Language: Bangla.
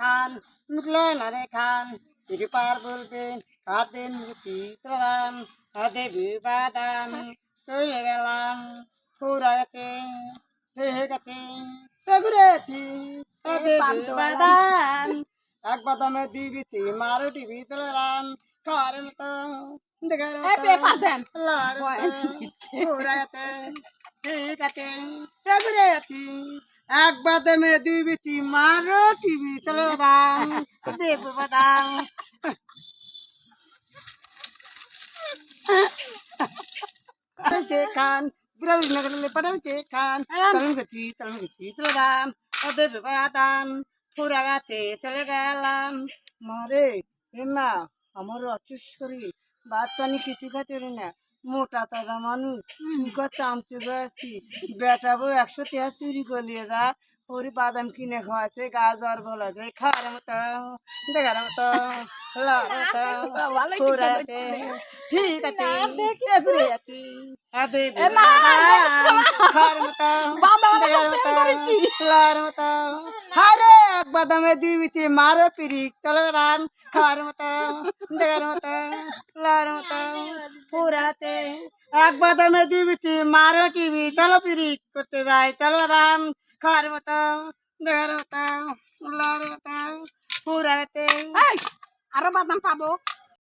খান মুখলে না রে খান তিনি পার বলবেন হাতেন চিত্রাম হাতে বিবাদাম তুই গেলাম পুরাতে হয়ে গেছে ঘুরেছি হাতে বিবাদাম এক বাদামে দিবিতি মারো টিভি তোলাম খাওয়ার মতো এক বাদামে দিবিতি মারো টিভি বাদাম খান বিরাজ নগর খান আলাম। তরুণ গতি তরুণ গতি তোলাম ওদের বাদাম পুরা গাছে চলে গেলাম মারে না আমার অচুস করি ভাত পানি কিছু খাতে না মোটা তাজা মানুষ চুকা চামচু আছি বেটাবো একশো টাকা চুরি করলিয়ে যা ওরি বাদাম কিনে খাওয়াছে গাজর বলাছে খাওয়ার মতো দেখার মতো ঠিক আছে হারে এক বাদামে দিবিতে মারে পিরি চলে রাম খাওয়ার মতো দেখার মতো লার মতো পুরাতে এক বাদামে দিবিতে মারে টিভি চলো পিরি করতে যায় চলো রাম খাওয়ার মতো দেওয়ার মতো লার মতো পুরাতে আরও বাদাম পাবো